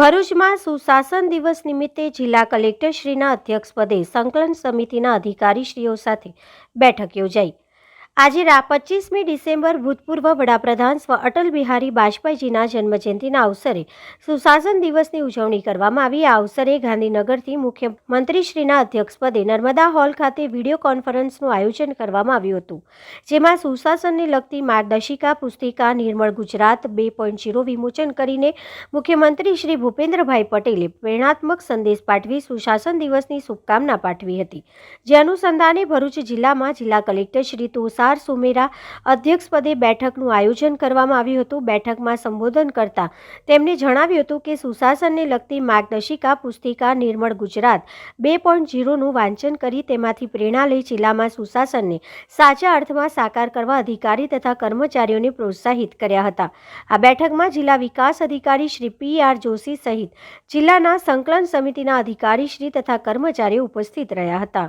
ભરૂચમાં સુશાસન દિવસ નિમિત્તે જિલ્લા કલેક્ટરશ્રીના અધ્યક્ષપદે સંકલન સમિતિના અધિકારીશ્રીઓ સાથે બેઠક યોજાઈ. આજે રા પચીસમી ડિસેમ્બર ભૂતપૂર્વ વડાપ્રધાન સ્વ અટલ બિહારી વાજપેયીજીના જન્મજયંતિના અવસરે સુશાસન દિવસની ઉજવણી કરવામાં આવી. આ અવસરે ગાંધીનગરથી મુખ્યમંત્રીશ્રીના અધ્યક્ષપદે નર્મદા હોલ ખાતે વીડિયો કોન્ફરન્સનું આયોજન કરવામાં આવ્યું હતું, જેમાં સુશાસનને લગતી માર્ગદર્શિકા, પુસ્તિકા, નિર્મળ ગુજરાત બે પોઈન્ટ જીરો વિમોચન કરીને મુખ્યમંત્રી શ્રી ભૂપેન્દ્રભાઈ પટેલે પ્રેરણાત્મક સંદેશ પાઠવી સુશાસન દિવસની શુભકામના પાઠવી હતી. જે અનુસંધાને ભરૂચ જિલ્લામાં જિલ્લા કલેક્ટર શ્રી તુષાર સુમેરા અધ્યક્ષપદે બેઠકનું આયોજન કરવામાં આવ્યું હતું. બેઠકમાં સંબોધન કરતા તેમણે જણાવ્યું હતું કે, સુશાસનને લગતી માર્ગદર્શિકા પુસ્તિકા નિર્મળ ગુજરાત બે પોઈન્ટ જીરોનું વાંચન કરી તેમાંથી પ્રેરણા લઈ જિલ્લામાં સુશાસનને સાચા અર્થમાં સાકાર કરવા અધિકારી તથા કર્મચારીઓને પ્રોત્સાહિત કર્યા હતા. આ બેઠકમાં જિલ્લા વિકાસ અધિકારી શ્રી પી આર જોશી સહિત જિલ્લાના સંકલન સમિતિના અધિકારી શ્રી તથા કર્મચારીઓ ઉપસ્થિત રહ્યા હતા.